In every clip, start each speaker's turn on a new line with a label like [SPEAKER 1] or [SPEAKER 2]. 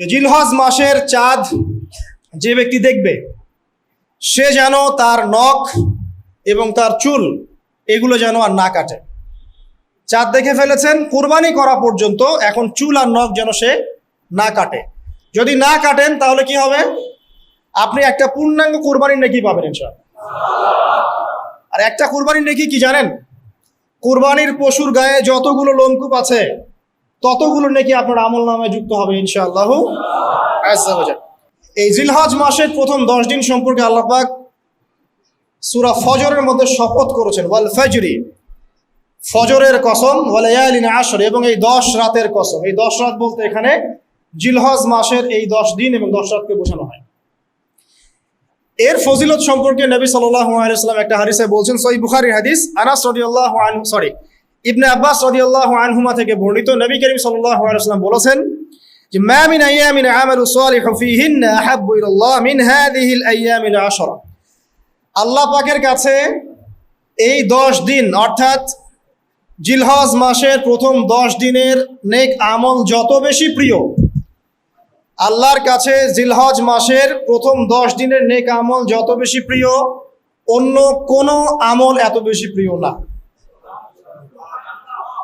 [SPEAKER 1] জিলহজ মাসের চাঁদ যে ব্যক্তি দেখবে, সে যেন তার নখ এবং তার চুল এগুলো যেন আর না কাটে। চাঁদ দেখে ফেলেছেন, কোরবানি করা পর্যন্ত এখন চুল আর নখ যেন সে না কাটে। যদি না কাটেন, তাহলে কি হবে? আপনি একটা পূর্ণাঙ্গ কুরবানির নেকি পাবেন ইনশাআল্লাহ। আর একটা কুরবানির নেকি কি জানেন? কুরবানির পশুর গায়ে যতগুলো লোমকূপ আছে ততগুলো নাকি আপনার আমল নামে যুক্ত হবে ইনশাআল্লাহ। এই জিলহজ মাসের প্রথম দশ দিন সম্পর্কে আল্লাহ সুরা ফজরের মধ্যে শপথ করেছেন, ওয়াল ফজরি, ফজরের কসম ওয়ালায়ালিন আসর, এবং এই দশ রাতের কসম। এই দশ রাত বলতে এখানে জিলহজ মাসের এই দশ দিন এবং দশ রাতকে বোঝানো হয়। এর ফজিলত সম্পর্কে নবী আলাইহি একটা হাদিসে বলছেন, সহিহ বুখারীর হাদিস, আনাস রাদিয়াল্লাহু সরি ইবনে আব্বাস রাদিয়াল্লাহু আনহুমা থেকে বর্ণিত নবী করিম সাল্লাল্লাহু আলাইহি ওয়াসাল্লাম বলেছেন যে, মা মিন আইয়ামিন আমালু সালিহু ফীহিন্না আহাব্বু ইলাল্লাহ মিন হাযিহিল আইয়ামিল আশরা. আল্লাহ পাকের কাছে এই দশ দিন, অর্থাৎ জিলহজ মাসের প্রথম দশ দিনের নেক আমল যত বেশি প্রিয়, আল্লাহর কাছে জিলহজ মাসের প্রথম দশ দিনের নেক আমল যত বেশি প্রিয়, অন্য কোনো আমল এত বেশি প্রিয় না।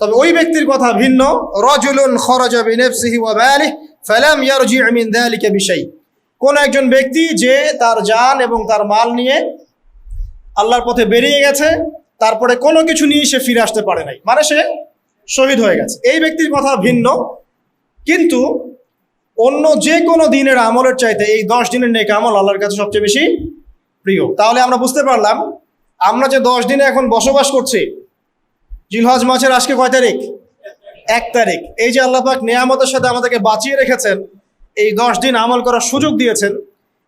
[SPEAKER 1] তবে ওই ব্যক্তির কথা ভিন্ন। রজুলুন খরাজা বিনাফসিহি ওয়া মালিহি ফালাম ইয়ারজি মিন যালিকা বিশাই। কোন একজন ব্যক্তি যে তার জান এবং তার মাল নিয়ে আল্লাহর পথে বেরিয়ে গেছে, তারপরে কোনো কিছু নিয়ে সে ফিরে আসতে পারে নাই। মানে সে শহীদ হয়ে গেছে। এই ব্যক্তির কথা ভিন্ন। কিন্তু অন্য যে কোনো দিনের আমলের চাইতে এই দশ দিনের নেক আমল আল্লাহর কাছে সবচেয়ে বেশি প্রিয়। তাহলে আমরা বুঝতে পারলাম, আমরা যে দশ দিনে এখন বসবাস করছি জিলহজ মাসের আজকে কয় তারিখ? এক তারিখ। এই যে আল্লাহ পাক নিয়ামতের সাথে আমাদেরকে বাঁচিয়ে রেখেছেন, এই দশ দিন আমল করার সুযোগ দিয়েছেন,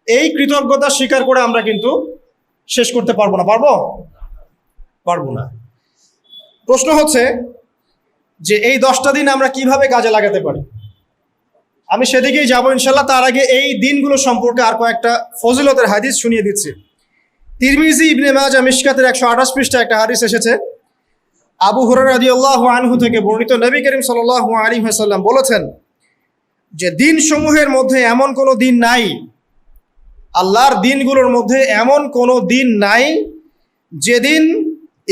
[SPEAKER 1] এই কৃতজ্ঞতা স্বীকার করে আমরা কিন্তু শেষ করতে পারব না। পারব? পারব না। প্রশ্ন হচ্ছে যে এই দশটা দিন আমরা কীভাবে কাজে লাগাতে পারি? আমি সেদিকেই যাব ইনশাল্লাহ তার আগে এই দিনগুলো সম্পর্কে আর কয়েকটা ফজিলতের হাদিস শুনিয়ে দিচ্ছি। তিরমিজি ইবনে মাজা মিশকাতের একশো আঠাশ পৃষ্ঠা একটা হাদিস এসেছে আবু হুরার রাজি আল্লাহ আনহু থেকে বর্ণিত নবী করিম সাল্লাহ আলী হাসাল্লাম বলেছেন যে দিন সমূহের মধ্যে এমন কোনো দিন নাই, আল্লাহর দিনগুলোর মধ্যে এমন কোনো দিন নাই যেদিন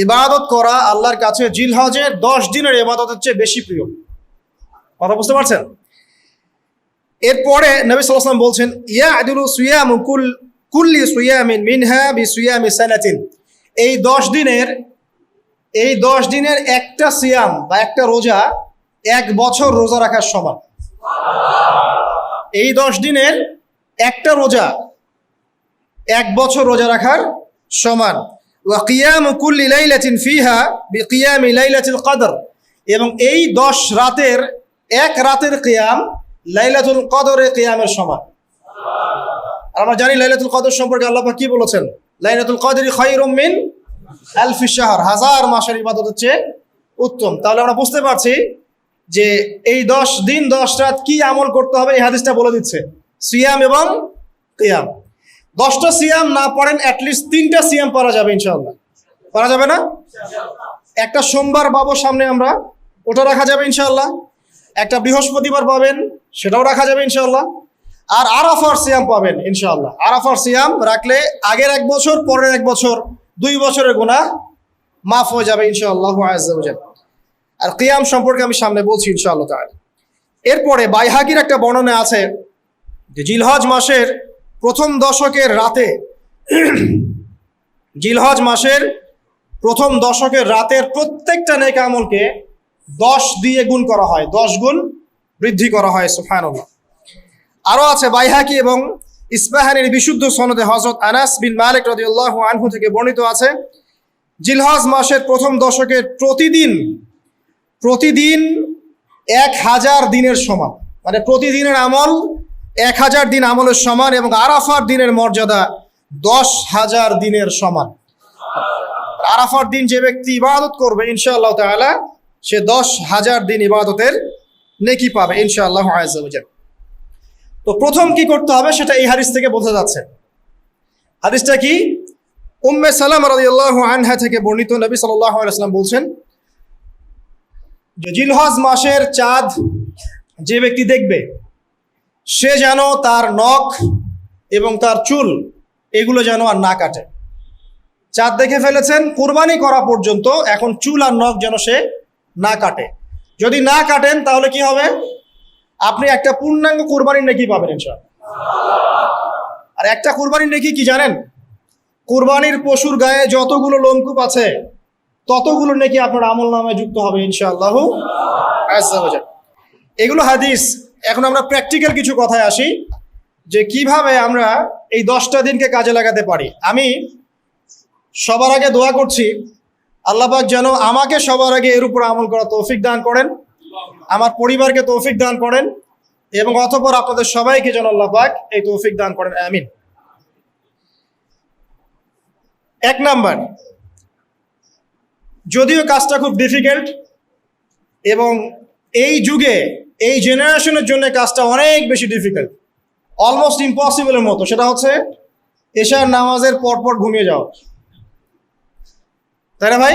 [SPEAKER 1] ইবাদত করা আল্লাহর কাছে জিলহজের দশ দিনের ইবাদতের চেয়ে বেশি প্রিয়। কথা বুঝতে পারছেন? এরপরে নবী সাল্লাম বলছেন ইয়া আদুলু সুয়ামু কুল, কুল্লি সুয়ামিন মিনহা বি সুয়ামি সানাতিন। এই দশ দিনের এই দশ দিনের একটা সিয়াম বা একটা রোজা এক বছর রোজা রাখার সমান। এই দশ দিনের একটা রোজা এক বছর রোজা রাখার সমান। কদর। এবং এই দশ রাতের এক রাতের কিয়াম লাইলাতুল কদরে কিয়ামের সমান। আমরা জানি লাইলাতুল কদর সম্পর্কে আল্লাহ কি বলেছেন? লাইলাতুল কদরি খাই মিন আলফি শাহর হাজার মাসের ইবাদত হচ্ছে উত্তম। তাহলে আমরা বুঝতে পারছি যে এই দশ দিন, দশ রাত কি আমল করতে হবে, এই হাদিসটা বলে দিচ্ছে। সিয়াম এবং কিয়াম। দশটা সিয়াম না পড়েন অ্যাটলিস্ট তিনটা সিয়াম পড়া যাবে ইনশাআল্লাহ। পড়া যাবে না? একটা সোমবার পাবো সামনে আমরা, ওটা রাখা যাবে ইনশাআল্লাহ। একটা বৃহস্পতিবার পাবেন, সেটাও রাখা যাবে ইনশাআল্লাহ। আর আরাফার সিয়াম পাবেন ইনশাআল্লাহ। আরাফার সিয়াম রাখলে আগের এক বছর, পরের এক বছর দুই বছরের গুণা মাফ হয়ে যাবে ইনশাআল্লাহ আর কিয়াম সম্পর্কে আমি সামনে বলছি ইনশাআল্লাহ তাআলা। এরপরে বাইহাকির একটা বর্ণনা আছে যে জিলহজ মাসের প্রথম দশকের রাতে, জিলহজ মাসের প্রথম দশকের রাতের প্রত্যেকটা নেক আমলকে দশ দিয়ে গুণ করা হয়, দশ গুণ বৃদ্ধি করা হয় সুফানুল্লাহ আরও আছে বাইহাকি এবং ইসবাহানের বিশুদ্ধ সনদে হজরত আনাস বিন মালিক রদিউল্লাহ আনহু থেকে বর্ণিত আছে, জিলহজ মাসের প্রথম দশকের প্রতিদিন প্রতিদিন এক হাজার দিনের সমান মানে প্রতিদিনের আমল এক হাজার দিন আমলের সমান এবং আরাফার দিনের মর্যাদা দশ হাজার দিনের সমান। আরাফার দিন যে ব্যক্তি ইবাদত করবে, ইনশাআল্লাহ তাআলা সে দশ হাজার দিন ইবাদতের নেকি পাবে, ইনশাআল্লাহ তো প্রথম কি করতে হবে সেটা এই হাদিস থেকে বোঝা যাচ্ছে। হাদিসটা কি? উম্মে সালাম রাদিয়াল্লাহু আনহা থেকে বর্ণিত নবী সাল্লাল্লাহু আলাইহি ওয়াসাল্লাম বলছেন, যে জিলহজ মাসের চাঁদ যে ব্যক্তি দেখবে, সে যেন তার নখ এবং তার চুল এগুলো যেন আর না কাটে। চাঁদ দেখে ফেলেছেন, কুরবানি করা পর্যন্ত এখন চুল আর নখ যেন সে না কাটে। যদি না কাটেন তাহলে কি হবে? আপনি একটা পূর্ণাঙ্গ কুরবানির নেকি পাবেন আর একটা কুরবানির নেকি কি জানেন? কুরবানির পশুর গায়ে যতগুলো লোমকূপ আছে, ততগুলো নাকি আপনার আমল নামে যুক্ত হবে ইনশাআল্লাহ। এগুলো হাদিস। এখন আমরা প্র্যাকটিক্যাল কিছু কথায় আসি যে কীভাবে আমরা এই দশটা দিনকে কাজে লাগাতে পারি। আমি সবার আগে দোয়া করছি আল্লাপাক যেন আমাকে সবার আগে এর উপর আমল করা তৌফিক দান করেন। আমার পরিবারকে তৌফিক দান করেন এবং অতপর আপনাদের সবাইকে যেন আল্লাপাক এই তৌফিক দান করেন, আমিন। এক নাম্বার, যদিও কাজটা খুব ডিফিকাল্ট এবং এই যুগে, এই জেনারেশনের জন্য কাজটা অনেক বেশি ডিফিকাল্ট অলমোস্ট ইম্পসিবলের মতো। সেটা হচ্ছে, এশার নামাজের পরপর ঘুমিয়ে যাওয়া। তাই না ভাই?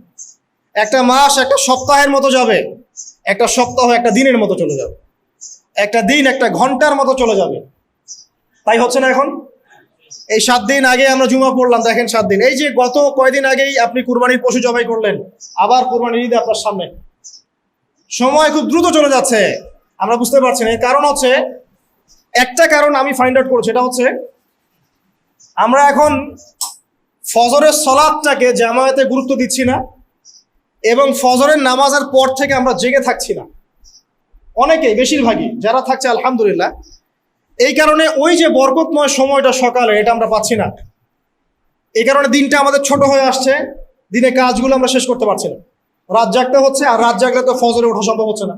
[SPEAKER 1] একটা মাস, একটা সপ্তাহের মতো যাবে। একটা সপ্তাহ, একটা দিনের মতো চলে যাবে। একটা দিন, একটা ঘণ্টার মতো চলে যাবে। তাই হচ্ছে না এখন? এই সাত দিন আগে আমরা জুমা পড়লাম, দেখেন সাত দিন। এই যে গত কয়দিন আগেই আপনি কুরবানির পশু জবাই করলেন, আবার কুরবানির ঈদ আপনার সামনে। সময় খুব দ্রুত চলে যাচ্ছে, আমরা বুঝতে পারছি না। কারণ হচ্ছে, একটা কারণ আমি ফাইন্ড আউট করছি এটা হচ্ছে, আমরা এখন ফজরের সলাদটাকে জামায়াতে গুরুত্ব দিচ্ছি না। এবং ফজরের নামাজের পর থেকে আমরা জেগে থাকছি না। অনেকেই, বেশিরভাগই, যারা থাকছে, আলহামদুলিল্লাহ, এই কারণে ওই যে বরকতময় সময়টা সকালে এটা আমরা পাচ্ছি না। এই কারণে দিনটা আমাদের ছোট হয়ে আসছে, দিনে কাজগুলো আমরা শেষ করতে পারছি না। রাত জাগতে হচ্ছে, আর রাত জাগলে তো ফজরে ওঠা সম্ভব হচ্ছে না।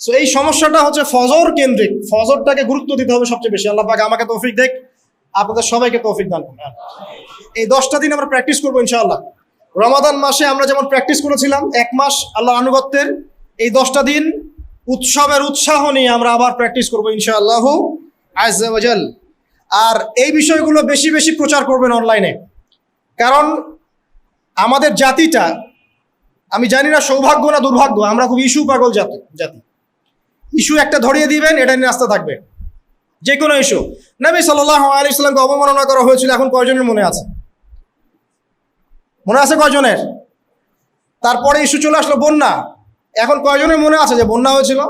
[SPEAKER 1] সো এই সমস্যাটা হচ্ছে ফজর কেন্দ্রিক। ফজরটাকে গুরুত্ব দিতে হবে সবচেয়ে বেশি। আল্লাহ পাক আমাকে তৌফিক দেখ, আপনাদের সবাইকে তৌফিক দান করুন। এই দশটা দিন আমরা প্র্যাকটিস করব ইনশাআল্লাহ। রমাদান মাসে আমরা যেমন প্র্যাকটিস করেছিলাম, এক মাস আল্লাহ আনুগত্যের এই দশটা দিন উৎসবের উৎসাহ নিয়ে আমরা আবার প্র্যাকটিস করব ইনশাআল্লাহ আজাল আর এই বিষয়গুলো বেশি বেশি প্রচার করবেন অনলাইনে কারণ আমাদের জাতিটা, আমি জানি না সৌভাগ্য না দুর্ভাগ্য, আমরা খুব ইস্যু পাগল জাতি জাতি। ইস্যু একটা ধরিয়ে দিবেন, এটা নিয়ে আসতে থাকবে। যে কোনো ইস্যু। নবী সাল্লাহ আলি সাল্লামকে অবমাননা করা হয়েছিল, এখন কয়জনের মনে আছে? মনে আছে কয়জনের? তারপরে ইস্যু চলে আসলো বন্যা। এখন কয়জনের মনে আছে যে বন্যা হয়েছিল?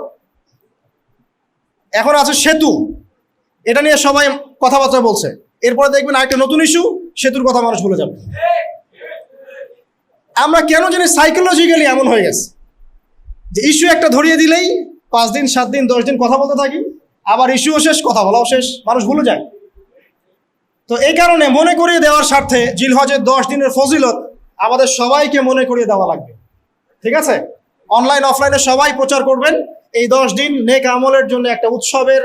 [SPEAKER 1] এখন আছে সেতু। এটা নিয়ে সবাই কথাবার্তা বলছে। এরপরে দেখবেন আরেকটা নতুন ইস্যু সেতুর কথা মানুষ ভুলে যাবে। আমরা কেন জানি সাইকোলজিক্যালি এমন হয়ে গেছে। যে ইস্যু একটা ধরিয়ে দিলেই পাঁচ দিন, সাত দিন, দশ দিন কথা বলতে থাকি, আবার ইস্যুও শেষ, কথা বলাও শেষ, মানুষ ভুলে যায়। তো এই কারণে মনে করিয়ে দেওয়ার স্বার্থে জিলহজের দশ দিনের ফজিলত আমাদের সবাইকে মনে করিয়ে দেওয়া লাগবে। ঠিক আছে? অনলাইন অফলাইনে সবাই প্রচার করবেন। এই দশ দিন নেক আমলের জন্য একটা উৎসবের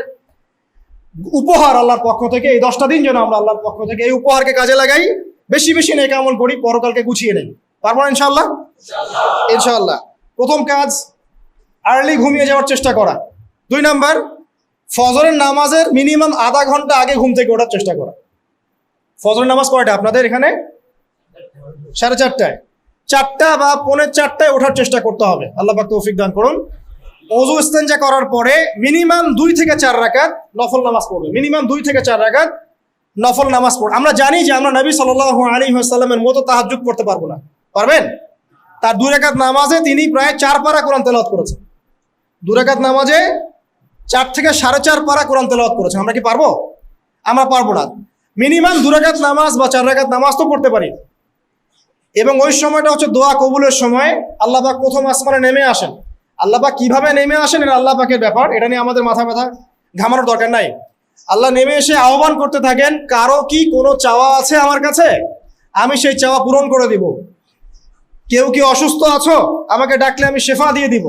[SPEAKER 1] উপহার আল্লাহর পক্ষ থেকে এই দশটা দিন যেন আমরা আল্লাহর পক্ষ থেকে এই উপহারকে কাজে লাগাই। বেশি বেশি নেক আমল করি পরকালকে গুছিয়ে নেই। পারব ইনশাল্লাহ ইনশাল্লাহ প্রথম কাজ আর্লি ঘুমিয়ে যাওয়ার চেষ্টা করা। দুই নাম্বার ফজরের নামাজের মিনিমাম আধা ঘণ্টা আগে ঘুম থেকে ওঠার চেষ্টা করা। ফজরের নামাজ কয়টা আপনাদের এখানে? সাড়ে চারটায়। চারটা বা পৌনে চারটায় ওঠার চেষ্টা করতে হবে। আল্লাহ পাক তৌফিক দান করুন। অজু ইস্তেঞ্জা করার পরে মিনিমাম দুই থেকে চার রাকাত নফল নামাজ পড়বে। মিনিমাম দুই থেকে চার রাকাত নফল নামাজ পড়বে। আমরা জানি যে আমরা নবী সাল আলী সাল্লামের মতো তাহাজুদ করতে পারব না। পারবেন? তার দুই রাকাত নামাজে তিনি প্রায় চার পারা কোরআন তেলাওয়াত করেছেন। দুই রাকাত নামাজে চার থেকে সাড়ে চার পারা কোরআন তেলাওয়াত করেছেন। আমরা কি পারব? আমরা পারব না। মিনিমাম দু রাকাত নামাজ বা চার রাকাত নামাজ তো পড়তে পারি। এবং ওই সময়টা হচ্ছে দোয়া কবুলের সময়। আল্লাহ পাক প্রথম আসমানে নেমে আসেন। আল্লাহ পাক কীভাবে নেমে আসেন এটা আল্লাহ পাকের ব্যাপার। এটা নিয়ে আমাদের মাথা ব্যথা, ঘামানোর দরকার নাই। আল্লাহ নেমে এসে আহ্বান করতে থাকেন, কারও কি কোনো চাওয়া আছে আমার কাছে? আমি সেই চাওয়া পূরণ করে দিব। কেউ কি অসুস্থ আছো? আমাকে ডাকলে আমি শেফা দিয়ে দিব।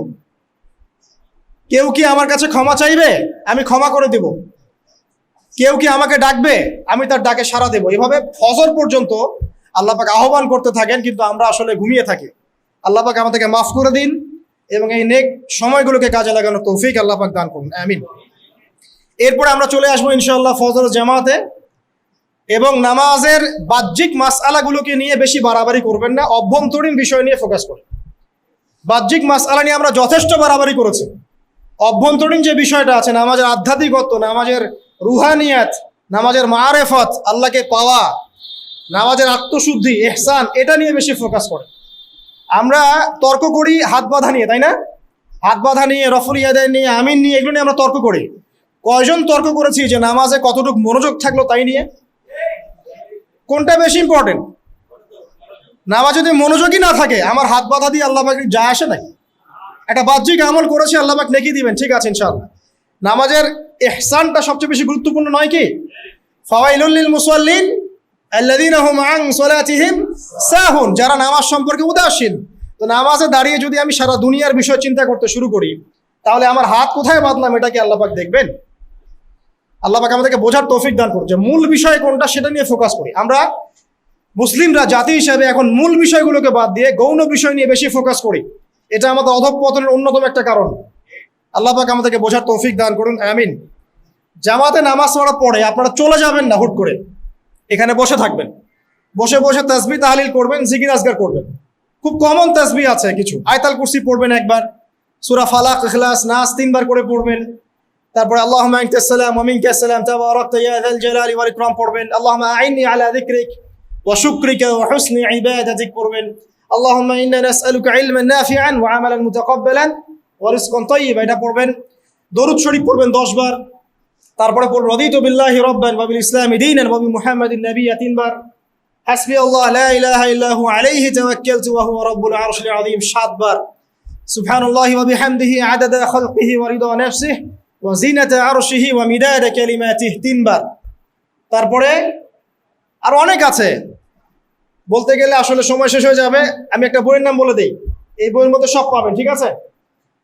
[SPEAKER 1] কেউ কি আমার কাছে ক্ষমা চাইবে? আমি ক্ষমা করে দিব। কেউ কি আমাকে ডাকবে? আমি তার ডাকে সাড়া দেব। এভাবে ফজর পর্যন্ত আল্লাহ পাক আহ্বান করতে থাকেন, কিন্তু আমরা আসলে ঘুমিয়ে থাকি। আল্লাহ পাক আমাদেরকে মাফ করে দিন এবং এই নেক সময়গুলোকে কাজে লাগানোর তৌফিক আল্লাহ পাক দান করুন। আমিন। এরপরে আমরা চলে আসব ইনশাআল্লাহ ফজর জামাতে এবং নামাজের বাহ্যিক মাসআলাগুলোকে নিয়ে বেশি বাড়াবাড়ি করবেন না, অভ্যন্তরীণ বিষয় নিয়ে ফোকাস করুন। বাহ্যিক মাসআলা নিয়ে আমরা যথেষ্ট বাড়াবাড়ি করেছি। অভ্যন্তরীণ যে বিষয়টা আছে, নামাজের আধ্যাত্মিকত্ব, নামাজের রুহানিয়াত, নামাজের মারেফত, আল্লাহকে পাওয়া, নামাজের আত্মশুদ্ধি এহসান এটা নিয়ে বেশি ফোকাস করে। আমরা তর্ক করি হাত বাঁধা নিয়ে, তাই না? হাত বাঁধা নিয়ে, রফল নিয়ে, আমিন নিয়ে, এগুলো নিয়ে আমরা তর্ক করি। কয়জন তর্ক করেছি যে নামাজে কতটুকু মনোযোগ থাকল তাই নিয়ে? কোনটা বেশি ইম্পর্টেন্ট নামাজ যদি মনোযোগই না থাকে, আমার হাত বাঁধা দিয়ে আল্লাহ যা আসে নাকি একটা বাহ্যিক আমল করেছি, আল্লাহ নেকি দিবেন, ঠিক আছে, ইনশাআল্লাহ। নামাজের এহসানটা সবচেয়ে বেশি গুরুত্বপূর্ণ নয় কি? ফাওয়াইলুল লিল মুসাল্লিন আল্লাযীনা হুম আন সালাতিহিম সাহুন, যারা নামাজ সম্পর্কে উদাসীন। তো নামাজে দাঁড়িয়ে যদি আমি সারা দুনিয়ার বিষয় চিন্তা করতে শুরু করি, তাহলে আমার হাত কোথায় বাঁধলাম এটা কি আল্লাহ দেখবেন? আল্লাহ পাক আমাদেরকে বোঝার তৌফিক দান করুন মূল বিষয় কোনটা সেটা নিয়ে ফোকাস করি। আমরা মুসলিমরা, জাতি হিসাবে এখন মূল বিষয়গুলোকে বাদ দিয়ে গৌণ বিষয় নিয়ে বেশি ফোকাস করি। এটা আমাদের অধঃপতনের অন্যতম একটা কারণ। আল্লাহ পাক আমাদেরকে বোঝার তৌফিক দান করুন, আমিন। জামাতে নামাজ পড়ার পরে আপনারা চলে যাবেন না হুট করে। এখানে বসে থাকবেন। বসে বসে তাসবি তাহলিল করবেন, জিকির আজগার করবেন। খুব কমন তাসবি আছে কিছু। আয়তাল কুরসি পড়বেন একবার। সুরা ফালাক, ইখলাস, নাস তিনবার করে পড়বেন। তারপরে আল্লাহ সালাম ওমিনকাসালাম তাবারাকতা ইয়া যাল জালালি ওয়াল ইকরাম পড়বেন। আল্লাহুম্মা আইনি আলা যিকরিক ওয়া শুকরিকা ওয়া হুসনি ইবাদাতিক পড়বেন। আল্লাহুম্মা ইন্না নাসআলুকা ইলমান নাফিআন ওয়া আমালান মুতাকাব্বালান। ওয়া রিজকান তাইয়্যিবা এটা পড়বেন, দরুদ শরীফ পড়বেন 10 বার, তারপরে পড়বেন, রাদিতু বিল্লাহি রাব্বান ওয়া বিল ইসলামি দীনান ওয়া বি মুহাম্মাদিন নাবিয়্যা তিনবার হাসবি আল্লাহ, লা ইলাহা ইল্লা হু আলাইহি তাওয়াক্কালতু ওয়া হুয়া রাব্বুল আরশিল আযীম সাতবার সুবহানাল্লাহি ওয়া বিহামদিহি আদাদা খালকিহি ওয়া রিদা নাফসিহি ওয়া জিনাতা আরশিহি ওয়া মিদাদা কালিমাতিহি তিনবার তারপরে আর অনেক আছে। বলতে গেলে আসলে সময় শেষ হয়ে যাবে। আমি একটা বইয়ের নাম বলে দিই। এই বইয়ের মধ্যে সব পাবেন, ঠিক আছে?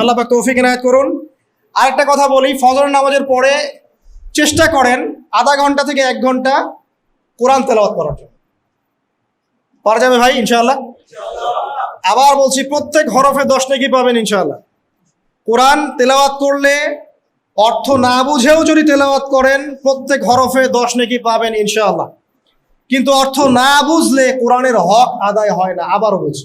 [SPEAKER 1] আল্লাহ পাক তৌফিক এনায়ত করুন। আরেকটা কথা বলি, ফজর নামাজের পরে চেষ্টা করেন আধা ঘণ্টা থেকে এক ঘণ্টা কোরআন তেলাওয়াত করার জন্য। পারা যাবে ভাই, ইনশাআল্লাহ? আবার বলছি, প্রত্যেক হরফে দশ নাকি পাবেন, ইনশাআল্লাহ। কোরআন তেলাওয়াত করলে অর্থ না বুঝেও যদি তেলাওয়াত করেন, প্রত্যেক হরফে দশ নাকি পাবেন, ইনশাআল্লাহ। কিন্তু অর্থ না বুঝলে কোরআনের হক আদায় হয় না, আবারও বলছি।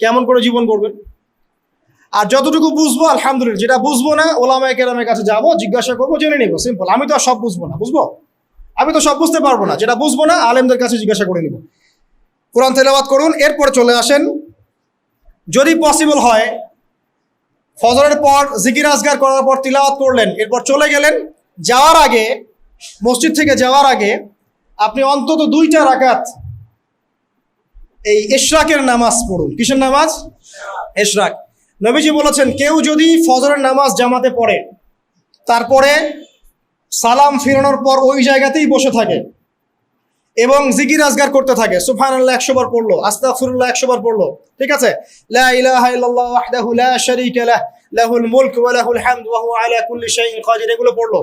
[SPEAKER 1] কেমন করে জীবন করবেন আর যতটুকু বুঝব, আলহামদুলিল্লাহ, যেটা বুঝব না, ওলামায় কেরামের কাছে যাব, জিজ্ঞাসা করব, জেনে নিবো সিম্পল আমি তো আর সব বুঝব না, বুঝব? আমি তো সব বুঝতে পারব না, যেটা বুঝব না, আলেমদের কাছে জিজ্ঞাসা করে নিব। কোরআন তেলাওয়াত করুন, এরপর চলে আসেন। যদি পসিবল হয়, ফজরের পর জিকির আজগার করার পর তিলাওয়াত করলেন, এরপর চলে গেলেন, যাওয়ার আগে, মসজিদ থেকে যাওয়ার আগে, আপনি অন্তত দুইটা রাকাত এই ইশরাকের নামাজ পড়ুন। কিসের নামাজ? ইশরাক নবীজি বলেছেন, কেউ যদি ফজরের নামাজ জামাতে পড়ে, তারপরে সালাম ফিরানোর পর ওই জায়গাতেই বসে থাকে এবং জিকির আজগার করতে থাকে। সুফান আল্লাহ একশো বার পড়ল। আস্তাগফিরুল্লাহ, একশো বার পড়ল। ঠিক আছে? এগুলো পড়ল।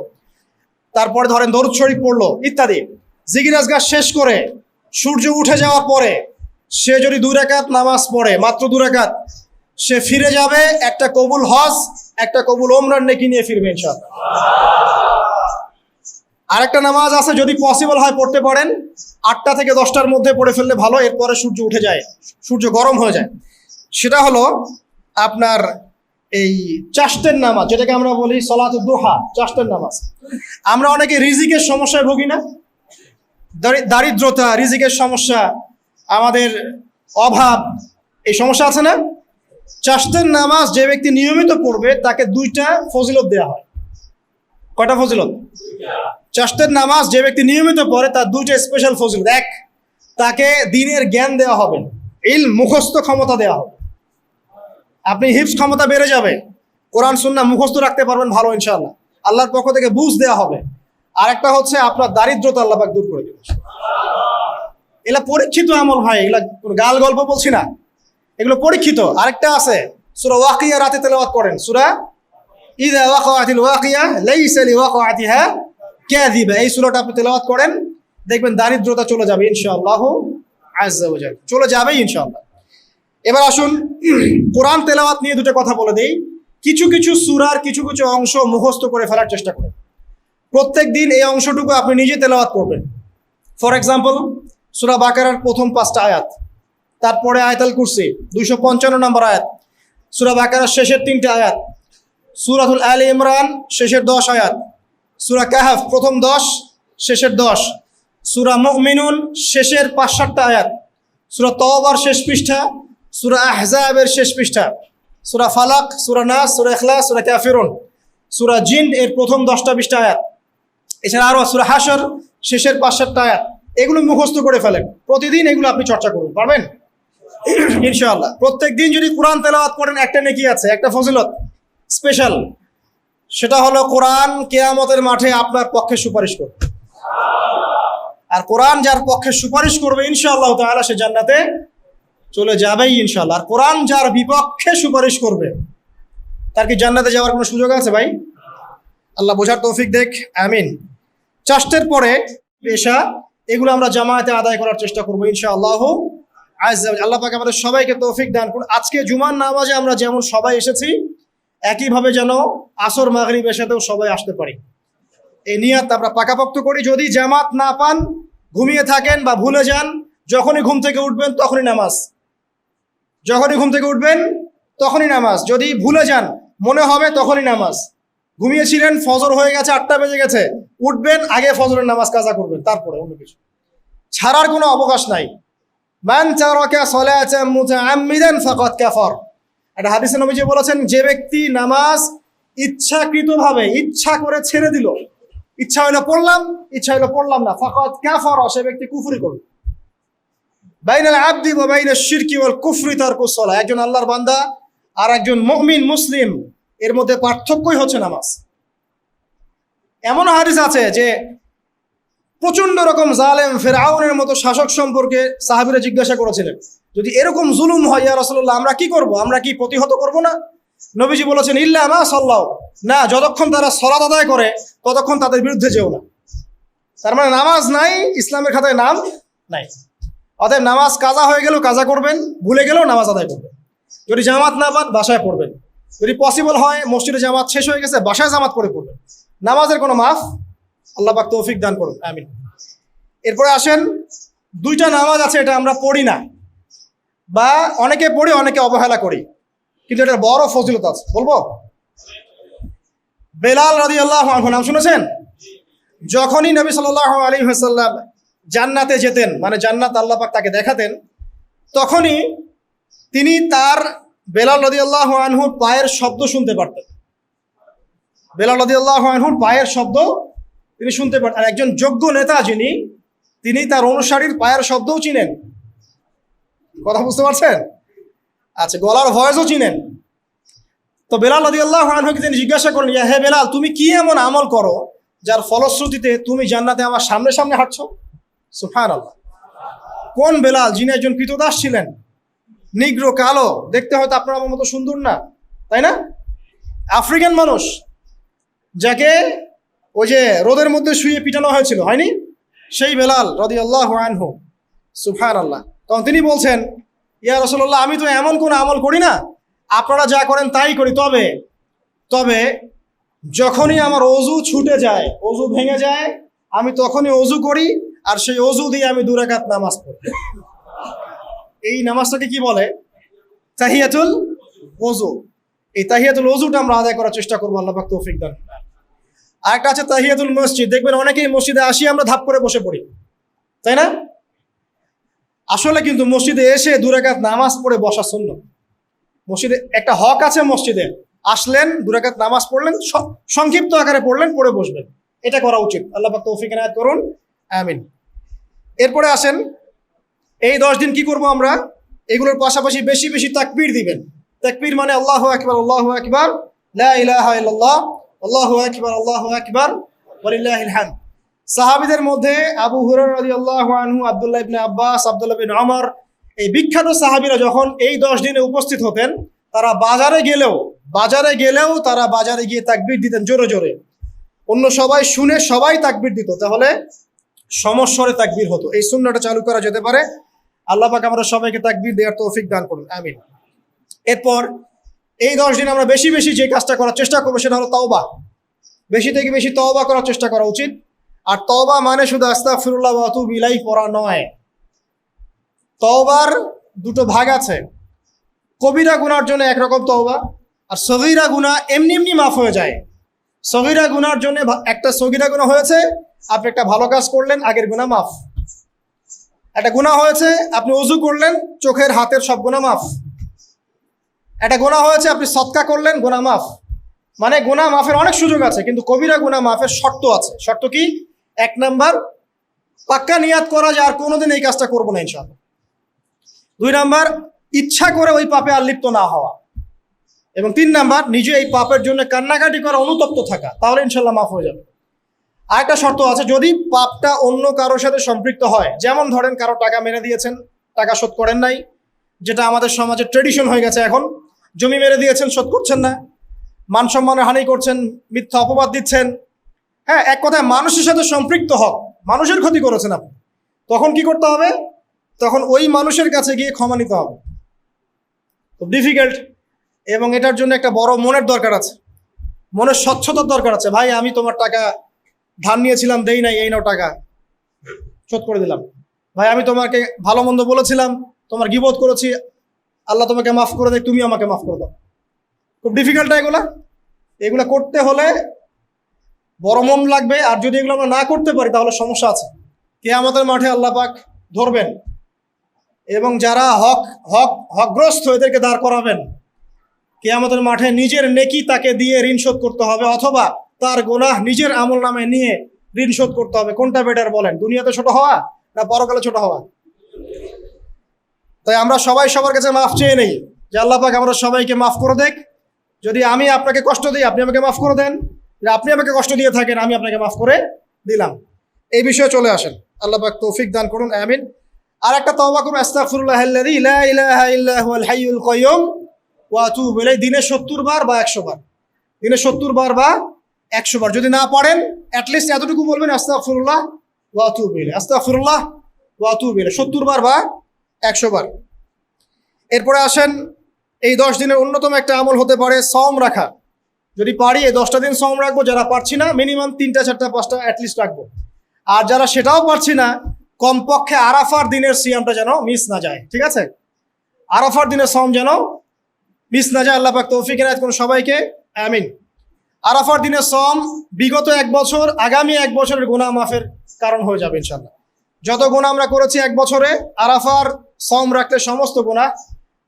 [SPEAKER 1] তারপরে ধরেন দরুদ শরীফ পড়ল, ইত্যাদি। জিকির আজগার শেষ করে সূর্য উঠে যাওয়ার পরে সে যদি দুই রাকাত নামাজ পড়ে, মাত্র দু রাকাত, সে ফিরে যাবে, একটা কবুল হজ, একটা কবুল ওমরান নেকি নিয়ে ফিরবে ইনশাআল্লাহ। আরেকটা নামাজ আছে, যদি পসিবল হয় পড়তে পারেন, আটটা থেকে দশটার মধ্যে পড়ে ফেললে ভালো, এরপরে সূর্য উঠে যায়, সূর্য গরম হয়ে যায়। সেটা হলো আপনার এই চাষটের নামাজ, যেটাকে আমরা বলি সলাত দোহা চাষটের নামাজ। আমরা অনেকে রিজিকের সমস্যায় ভুগি না। দারি- দারিদ্রতা, রিজিকের সমস্যা আমাদের অভাব, এই সমস্যা আছে না? চাষটের নামাজ যে ব্যক্তি নিয়মিত পড়বে, তাকে দুইটা ফজিলত দেওয়া হয়। কয়টা ফজিলত? চাষটের নামাজ যে ব্যক্তি নিয়মিত পড়ে, তার দুইটা স্পেশাল ফজিলত। এক, তাকে দিনের জ্ঞান দেওয়া হবে। ইল মুখস্থ ক্ষমতা দেওয়া হবে। আপনি হিপস ক্ষমতা বেড়ে যাবে। কোরআন সুন্না মুখস্থ রাখতে পারবেন ভালো ইনশাল্লাহ আল্লাহর পক্ষ থেকে বুঝ দেওয়া হবে। আরেকটা হচ্ছে আপনার দারিদ্রতা আল্লাহ দূর করে দেবে এগুলা পরীক্ষিত আমল ভাই এগুলা গাল গল্প বলছি না। এগুলো পরীক্ষিত। আরেকটা আছে, সুরা ওয়াকিয়া রাতে তেলাওয়াত করেন। সুরা ইদা ওয়াকাতিল ওয়াকিয়া লাইসা লিওয়াকাতিহা কাযিবা। এই সূরাটা আপনি তেলাওয়াত করেন, দেখবেন দারিদ্রতা চলে যাবে ইনশাআল্লাহ আজ্জা ওয়া জাল। চলে যাবেই ইনশাআল্লাহ। এবার আসুন, কোরআন তেলাওয়াত নিয়ে দুটো কথা বলে দেই। কিছু কিছু সূরার কিছু কিছু অংশ মুখস্থ করে ফেলার চেষ্টা করেন। প্রত্যেক দিন এই অংশটুকু আপনি নিজে তেলাওয়াত করবেন। ফর এক্সাম্পল সূরা বাকারার প্রথম পাঁচটা আয়াত। তারপরে আয়াতাল কুরসি, দুইশো পঞ্চান্ন নম্বর আয়াত। সুরা বাকারার শেষের তিনটে আয়াত। সূরাতুল আলী ইমরান, শেষের দশ আয়াত। সুরা কাহাফ, প্রথম দশ, শেষের দশ। সুরা মুমিনুন, শেষের পাঁচ সাতটা আয়াত। সূরা তওবার শেষ পৃষ্ঠা, সূরা আহজাবের শেষ পৃষ্ঠা। সুরা ফালাক, সুরা নাস, সুরা ইখলাস, সুরা কাফিরুন। সুরা জিন, এর প্রথম দশটা বিশটা আয়াত। এছাড়া আরও সুরা হাসর শেষের পাঁচ সাতটা আয়াত। এগুলো মুখস্থ করে ফেলেন। প্রতিদিন এগুলো আপনি চর্চা করুন, পারবেন? ইনশাআল্লাহ। প্রত্যেক দিন যদি কোরআন তেলাওয়াত করেন, একটা নেকি আছে, একটা ফজিলত স্পেশাল। সেটা হলো কোরআন কেয়ামতের মাঠে আপনার পক্ষে সুপারিশ করবে আর কোরআন যার পক্ষে সুপারিশ করবে, ইনশাআল্লাহ তাআলা সে জান্নাতে চলে যাবেই, ইনশাআল্লাহ। আর কোরআন যার বিপক্ষে সুপারিশ করবে, তার কি জান্নাতে যাওয়ার কোনো সুযোগ আছে ভাই? আল্লাহ বোঝার তৌফিক দেখ, আমিন। চাষটের পরে পেশা এগুলো আমরা জামায়াতে আদায় করার চেষ্টা করব, ইনশাআল্লাহ। আল্লাহ পাক আমাদের সবাইকে তৌফিক দান করুন। আজকে জুমার নামাজে আমরা যেমন সবাই এসেছি, একইভাবে যেন আসর মাগরিব এসাতেও সবাই আসতে পারি। এই নিয়াত আমরা পাকাপোক্ত করি। যদি জামাত না পান, ঘুমিয়ে থাকেন বা ভুলে যান, যখনই ঘুম থেকে উঠবেন তখনই নামাজ। যখনই ঘুম থেকে উঠবেন তখনই নামাজ। যদি ভুলে যান, মনে হবে তখনই নামাজ। ঘুমিয়েছিলেন, ফজর হয়ে গেছে, আটটা বেজে গেছে। উঠবেন, আগে ফজরের নামাজ কাজা করবেন, তারপরে অন্য কিছু। ছাড়ার কোনো অবকাশ নাই। মান চারকা সলাতাম মুতাআম্মিদান ফাকাদ কাফার। একটা হাদিসে নবীজি বলেছেন, যে ব্যক্তি নামাজ ইচ্ছাকৃতভাবে, ইচ্ছা করে ছেড়ে দিল, ইচ্ছা হইল পড়লাম, ইচ্ছা হইল পড়লাম না, ফাকাদ কাফার, সে ব্যক্তি কুফরি করবে। বাইনাল আবদি ওয়া বাইনাশ শিরকি ওয়াল কুফরি তারকুস সালাহ। একজন আল্লাহর বান্দা আর একজন মুমিন মুসলিম, এর মধ্যে পার্থক্যই হচ্ছে নামাজ। এমন হাদিস আছে যে প্রচণ্ড রকম জালেম ফেরাউনের মতো শাসক সম্পর্কে সাহাবিরা জিজ্ঞাসা করেছিলেন। যদি এরকম জুলুম হয়, ইয়া রাসূলুল্লাহ, আমরা কি করব? আমরা কি প্রতিহত করব না? নবীজি বলেছেন, ইল্লা মা সাল্লাহ না, যতক্ষণ তারা সলাত আদায় করে, ততক্ষণ তাদের বিরুদ্ধে যেও না। তার মানে নামাজ নাই, ইসলামের খাতায় নাম নাই। অতএব নামাজ কাজা হয়ে গেলেও কাজা করবেন, ভুলে গেলেও নামাজ আদায় করবেন। যদি জামাত না পান, বাসায় পড়বেন। যদি পসিবল হয়, মসজিদে জামাত শেষ হয়ে গেছে, বাসায় জামাত করে পড়বেন। নামাজের কোনো মাফ আল্লাহ পাক তৌফিক দান করুন। আমিন। এরপরে আসেন দুইটা নামাজ আছে এটা আমরা পড়ি না। বা অনেকে পড়ি অনেকে অবহেলা করি। কিন্তু এটা বড় ফজিলত আছে। বলব? বেলাল রাদি আল্লাহ নাম শুনেছেন? যখনই নবী সাল্লাহ আলী হাসাল্লাম জান্নাতে যেতেন মানে জান্নাত আল্লাহ পাক তাকে দেখাতেন তখনই তিনি তার বেলাল রদি আল্লাহ আনহুর পায়ের শব্দ শুনতে পারতেন। বেলাল রদি আল্লাহ আনহুর পায়ের শব্দ তিনি শুনতে পারতেন আর একজন যোগ্য নেতা যিনি, তিনি তার অনুসারীর পায়ের শব্দও চিনেন। কথা বুঝতে পারছেন? আচ্ছা গলার ভয়েসও চিনেন। তো বেলাল আদি আল্লাহ আনহুকে তিনি জিজ্ঞাসা করলেন হে বেলাল, তুমি কি এমন আমল করো যার ফলশ্রুতিতে তুমি জান্নাতে আমার সামনে সামনে হাঁটছো? সুফান আল্লাহ কোন বেলাল, যিনি একজন কৃতদাস ছিলেন? নিগ্র, কালো। দেখতে হয়তো আপনার আমার মতো সুন্দর না, তাই না? আফ্রিকান মানুষ, যাকে ওই যে রোদের মধ্যে শুয়ে পিটানো হয়েছিল, হয়নি? সেই বেলাল রদি আল্লাহ আনহু সুফান আল্লাহ তখন তিনি বলছেন, ইয়া রসল্লাহ আমি তো এমন কোনো আমল করি না, আপনারা যা করেন তাই করি। তবে তবে যখনই আমার অজু ছুটে যায়, অজু ভেঙে যায়, আমি তখনই অজু করি, আর সেই অজু দিয়ে আমি দুরাকাত নামাজ পড়ি। এই নামাজটাকে কি বলে? তাহিয়াতুল অজু। এই তাহিয়াতুল অজুটা আমরা আদায় করার চেষ্টা করব, আল্লাহ তৌফিক দান। আরেকটা আছে তাহিয়াতুল মসজিদ। দেখবেন অনেকেই মসজিদে আসি, আমরা ধাপ করে বসে পড়ি। তাই না? আসলে কিন্তু মসজিদে এসে দুরাকাত নামাজ পড়ে বসা শূন্য মসজিদে একটা হক আছে মসজিদে। আসলেন দুরাকাত নামাজ পড়লেন সংক্ষিপ্ত আকারে পড়লেন, পড়ে বসবেন। এটা করা উচিত। আল্লাহ তৌফিক এনায়েত করুন। আমিন। এরপরে আসেন, এই দশ দিন কি করব আমরা? এগুলোর পাশাপাশি বেশি বেশি তাকবীর দিবেন। তাকবীর মানে আল্লাহু আকবার আল্লাহু আকবার, লা ইলাহা ইল্লাল্লাহ আল্লাহু আকবার আল্লাহু আকবার, ওয়ালিল্লাহিল হামদ। সাহাবীদের মধ্যে আবু হুরায়রা রাদিয়াল্লাহু আনহু, আব্দুল্লাহ ইবনে আব্বাস, আব্দুল্লাহ বিন ওমর এই বিখ্যাত সাহাবীরা যখন এই দশ দিনে উপস্থিত হতেন, তারা বাজারে গেলেও বাজারে গেলেও তারা বাজারে গিয়ে তাকবীর দিতেন জোরে জোরে। অন্য সবাই শুনে সবাই তাকবীর দিত, তাহলে সমস্বরে তাকবির হতো। এই শূন্যটা চালু করা যেতে পারে। আল্লাহ পাক আমরা সবাইকে তাকবির দেওয়ার তৌফিক দান করুন, আমিন। এরপর এই দশ দিন আমরা বেশি বেশি যে কাজটা করার চেষ্টা করব সেটা হলো তওবা। বেশি থেকে বেশি তওবা করার চেষ্টা করা উচিত। আর তওবা মানে শুধু আস্তাগফিরুল্লাহ ওয়া আতুবু ইলাইহি পড়া নয়। তওবার দুটো ভাগ আছে। কবিরা গুনার জন্য একরকম তওবা আর সগীরা গুনাহ এমনি এমনি মাফ হয়ে যায়। সগীরা গুনার জন্য একটা সগীরা গুনাহ হয়েছে, আপনি একটা ভালো কাজ করলেন, আগের গুণা মাফ। একটা গুনাহ হয়েছে, আপনি উজু করলেন, চোখের, হাতের সব গুণা মাফ। একটা গোনা হয়েছে, আপনি সৎকা করলেন, গোনা মাফ। মানে গোনা মাফের অনেক সুযোগ আছে, কিন্তু কবিরা গোনা মাফের শর্ত আছে। শর্ত কি? এক নাম্বার, পাক্কা নিয়াত করা যে আর কোনোদিন এই কাজটা করব না, ইনশাআল্লাহ। দুই নাম্বার, ইচ্ছা করে ওই পাপে আর লিপ্ত না হওয়া। এবং তিন নাম্বার, নিজে এই পাপের জন্য কান্নাকাটি করা, অনুতপ্ত থাকা, তাহলে ইনশাল্লাহ মাফ হয়ে যাবে। আরেকটা শর্ত আছে, যদি পাপটা অন্য কারোর সাথে সম্পৃক্ত হয়, যেমন ধরেন কারও টাকা মেনে দিয়েছেন, টাকা শোধ করেন নাই, যেটা আমাদের সমাজে ট্রেডিশন হয়ে গেছে এখন জমি মেরে দিয়েছেন, শোধ করছেন না। মান সম্মানের হানি করছেন, মিথ্যা অপবাদ দিচ্ছেন। হ্যাঁ এক কথায় মানুষের সাথে সম্পৃক্ত হক, মানুষের ক্ষতি করেছেন আপনি। তখন কি করতে হবে? তখন ওই মানুষের কাছে গিয়ে ক্ষমা নিতে হবে। খুব ডিফিকাল্ট এবং এটার জন্য একটা বড় মনের দরকার আছে। মনের স্বচ্ছতার দরকার আছে। ভাই, আমি তোমার টাকা ধার নিয়েছিলাম, দেই নাই, এই নাও টাকা। শোধ করে দিলাম। ভাই, আমি তোমাকে ভালো মন্দ বলেছিলাম, তোমার গিবোধ করেছি আল্লাহ তোমাকে মাফ করে দেয় তুমি আমাকে মাফ করে দাও। খুব ডিফিকাল্ট এগুলা? এগুলা করতে হলে বড় মন লাগবে, আর যদি এগুলো আমরা না করতে পারি, তাহলে সমস্যা আছে। কে আমাদের মাঠে আল্লাহ পাক ধরবেন। এবং যারা হক হক, হকগ্রস্ত, এদেরকে দাঁড় করাবেন। কে আমাদের মাঠে নিজের নেকি তাকে দিয়ে ঋণ শোধ করতে হবে, অথবা তার গোনাহ নিজের আমল নামে নিয়ে ঋণ শোধ করতে হবে। কোনটা বেটার বলেন? দুনিয়াতে ছোট হওয়া না পরকালে ছোট হওয়া? তাই আমরা সবাই সবার কাছে মাফ চেয়ে নেই। যে আল্লাহ পাক আমরা সবাইকে মাফ করে দেখ। যদি আমি আপনাকে কষ্ট দিই, আপনি আমাকে মাফ করে দেন। আপনি আমাকে কষ্ট দিয়ে থাকেন, আমি আপনাকে মাফ করে দিলাম। এই বিষয়ে চলে আসেন। আল্লাহ পাক তৌফিক দান করুন, আমিন। আর একটা তওবা করুন, আস্তাগফিরুল্লাহ আল্লাযী লা ইলাহা ইল্লা হুয়াল হাইয়ুল কাইয়ুম ওয়া আতুবু ইলাইহি। দিনে 70 বার বা 100 বার। দিনে 70 বার বা 100 বার। যদি না পারেন অ্যাট লিস্ট এতটুকু বলবেন, আস্তাগফিরুল্লাহ ওয়া আতুবু ইলাইহি। আস্তাগফিরুল্লাহ ওয়া আতুবু ইলাইহি। 70 বার বা 100 বার। এরপরে আসেন, এই 10 দিনের অন্যতম একটা আমল হতে পারে সওম রাখা। যদি পারি, এই দশটা দিন সম রাখব, যারা পারছি না মিনিমাম তিনটা, চারটা, পাঁচটা অ্যাটলিস্ট রাখব। আর যারা সেটাও পারছি না, কমপক্ষে আরাফার দিনের সিয়ামটা যেন মিস না যায়, ঠিক আছে? আরাফার দিনের সম যেন মিস না যায়, আল্লাহ পাক তৌফিক এনায়েত করুন সবাইকে, আমিন। আরাফার দিনের সম বিগত এক বছর, আগামী এক বছরের গুনাহ মাফের কারণ হয়ে যাবে ইনশাল্লাহ যত গুণা আমরা করেছি এক বছরে, আরাফার সম রাখলে সমস্ত গুণা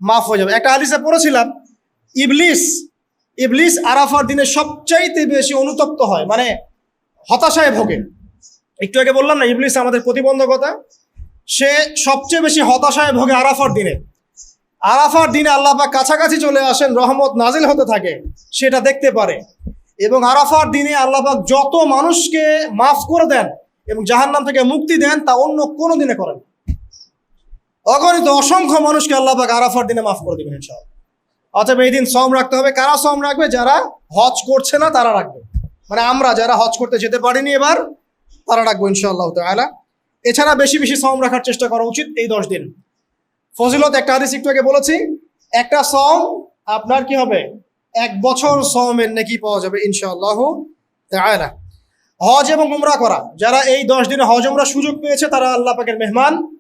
[SPEAKER 1] মাফ হয়ে যাবে। একটা হাদিসে পড়েছিলাম, ইবলিস ইবলিস আরাফার দিনে সবচাইতে বেশি অনুতপ্ত হয় মানে হতাশায় ভোগে। একটু আগে বললাম না, ইবলিস আমাদের প্রতিবন্ধকতা, সে সবচেয়ে বেশি হতাশায় ভোগে আরাফার দিনে। আরাফার দিনে আল্লাহ পাক কাছাকাছি চলে আসেন, রহমত নাজিল হতে থাকে, সেটা দেখতে পারে। এবং আরাফার দিনে আল্লাহ পাক যত মানুষকে মাফ করে দেন এবং জাহান্নাম থেকে মুক্তি দেন তা অন্য কোনো দিনে করেন অগণিত অসংখ্য মানুষকে আল্লাহ পাক আরাফার দিনে মাফ করে দেবেন ইনশাআল্লাহ। অতএব এই দিন সম রাখতে হবে। কারা সম রাখবে? যারা হজ করছে না, তারা রাখবে। মানে আমরা যারা হজ করতে যেতে পারিনি এবার, তারা রাখব ইনশাআল্লাহ তাআলা। এছাড়া বেশি বেশি সম রাখার চেষ্টা করা উচিত এই দশ দিন। ফজিলত, একটা হাদিস একটু আগে বলেছি, একটা সম আপনার কি হবে? এক বছর সমের নাকি পাওয়া যাবে ইনশাআল্লাহ তাআলা। হজ এবং উমরা করা। যারা এই দশ দিনে হজ, উমরা সুযোগ পেয়েছে, তারা আল্লাহ পাকের মেহমান।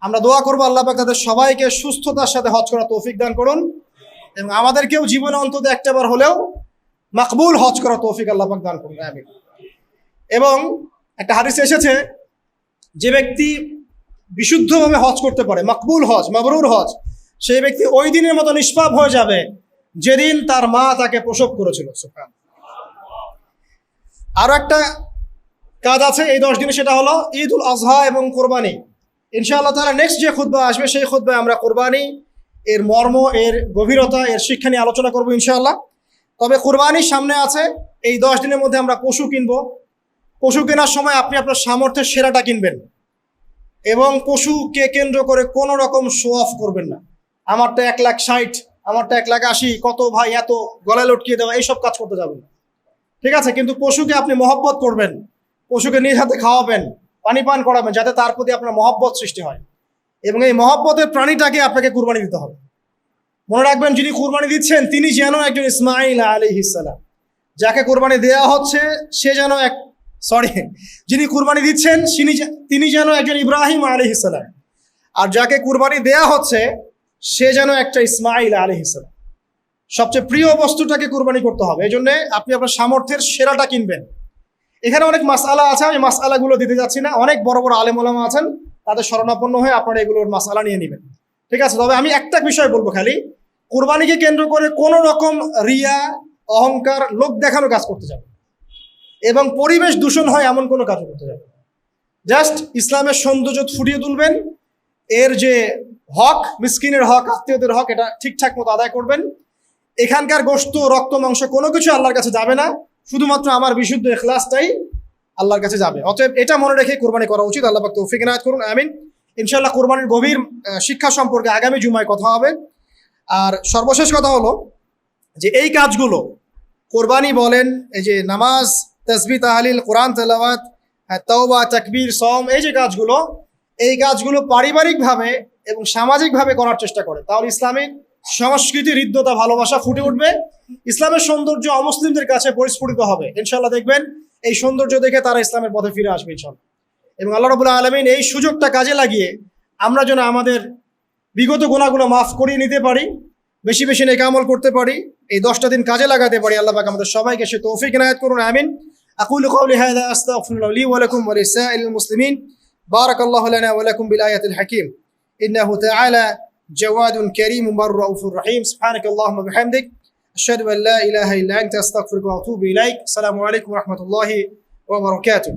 [SPEAKER 1] আমরা দোয়া করব আল্লাহ পাক তাদের সবাইকে সুস্থতার সাথে হজ করা তৌফিক দান করুন। এবং আমাদেরকেও জীবনে অন্তত একটাবার হলেও মাকবুল হজ করা তৌফিক আল্লাহ পাক দান করুন। আমিন। এবং একটা হাদিস এসেছে, যে ব্যক্তি বিশুদ্ধভাবে হজ করতে পারে, মাকবুল হজ, মাবরুর হজ, সেই ব্যক্তি ওই দিনের মতো নিষ্পাপ হয়ে যাবে, যেদিন তার মা তাকে প্রসব করেছিল সুবহান। আরও একটা কাজ আছে এই দশ দিনে, সেটা হলো ঈদ উল আজহা এবং কোরবানি। ইনশাআল্লাহ তাআলা নেক্সট যে খুতবা আসবে, সেই খুতবায় আমরা কোরবানি, এর মর্ম, এর গভীরতা, এর শিক্ষা নিয়ে আলোচনা করব ইনশাআল্লাহ। তবে কোরবানির সামনে আছে, এই দশ দিনের মধ্যে আমরা পশু কিনবো। পশু কেনার সময় আপনি আপনার সামর্থ্যের সেরাটা কিনবেন এবং পশুকে কেন্দ্র করে কোনো রকম শো অফ করবেন না। আমারটা এক লাখ ষাট, আমারটা এক লাখ আশি, কত ভাই এত গলায় লটকিয়ে দেওয়া, এইসব কাজ করতে যাবেন না। ঠিক আছে, কিন্তু পশুকে আপনি মহব্বত করবেন, পশুকে নিজ হাতে খাওয়াবেন, পানি পান করাবেন, যাতে তার প্রতি আপনার মহব্বত সৃষ্টি হয়। এবং এই মহব্বতের প্রাণীটাকে আপনাকে কুরবানি দিতে হবে। মনে রাখবেন, যিনি কুরবানি দিচ্ছেন, তিনি যেন একজন ইসমাইল আলী ইসালাম যাকে কোরবানি দেয়া হচ্ছে, সে যেন এক সরি যিনি কুরবানি দিচ্ছেন তিনি যেন একজন ইব্রাহিম আলী ইসালাম আর যাকে কুরবানি দেয়া হচ্ছে, সে যেন একটা ইসমাইল আলী ইসালাম সবচেয়ে প্রিয় বস্তুটাকে কোরবানি করতে হবে। এই জন্য আপনি আপনার সামর্থ্যের সেরাটা কিনবেন। এখানে অনেক মাসালা আছে, আমি মাসালাগুলো দিতে যাচ্ছি না। অনেক বড় বড় আলেম ওলামা আছেন, তাদের শরণাপন্ন হয়ে আপনারা এগুলোর মাসালা নিয়ে নেবেন। ঠিক আছে, তবে আমি একটা বিষয় বলব খালি। কোরবানিকে কেন্দ্র করে কোনো রকম রিয়া, অহংকার, লোক দেখানো কাজ করতে যাবে এবং পরিবেশ দূষণ হয় এমন কোনো কাজ করতে যাবে জাস্ট ইসলামের সৌন্দর্য ফুটিয়ে তুলবেন, এর যে হক, মিসকিনের হক, আত্মীয়দের হক, এটা ঠিকঠাক মতো আদায় করবেন। এখানকার গোস্ত রক্ত মাংস কোনো কিছু আল্লাহর কাছে যাবে না। শুধুমাত্র আমার বিশুদ্ধ এখলাসটাই আল্লাহর কাছে যাবে। অতএব এটা মনে রেখে কোরবানি করা উচিত। আল্লাহ পাক তৌফিক এনায়েত করুন। আমিন। ইনশাল্লাহ কোরবানির গভীর শিক্ষা সম্পর্কে আগামী জুমায় কথা হবে। আর সর্বশেষ কথা হলো যে এই কাজগুলো কোরবানি বলেন এই যে নামাজ তসবি তাহালিল কোরআন তেলাওয়াত হ্যাঁ, তওবা তাকবীর সম এই যে কাজগুলো এই কাজগুলো পারিবারিকভাবে এবং সামাজিকভাবে করার চেষ্টা করে। তাহলে ইসলামিক সংস্কৃতি, হৃদ্যতা, ভালোবাসা ফুটে উঠবে। ইসলামের সৌন্দর্য অমুসলিমদের কাছে পরিস্ফুটিত হবে। ইনশাল্লাহ দেখবেন, এই সৌন্দর্য দেখে তারা ইসলামের পথে ফিরে আসবে ইনশাল এবং আল্লাহ রবুল্লাহ আলমিন এই সুযোগটা কাজে লাগিয়ে আমরা যেন আমাদের বিগত গুণাগুলো মাফ করিয়ে নিতে পারি, বেশি বেশি নেক আমল করতে পারি, এই দশটা দিন কাজে লাগাতে পারি, আল্লাহ পাক আমাদের সবাইকে সে তৌফিক নায়াত করুন, আমিন। আকুল কওলি হাদা আস্তাগফিরুল্লাহ লি ওয়া লাকুম ওয়া লিসাইরিল মুসলিমিন। বারাকাল্লাহু লানা ওয়া লাকুম বিল আয়াতিল হাকীম। ইন্নাহু তাআলা جواد كريم بر رؤوف رحيم سبحانك اللهم وبحمدك. أشهد أن لا إله إلا أنت أستغفرك وأتوب إليك. السلام عليكم ورحمة الله وبركاته.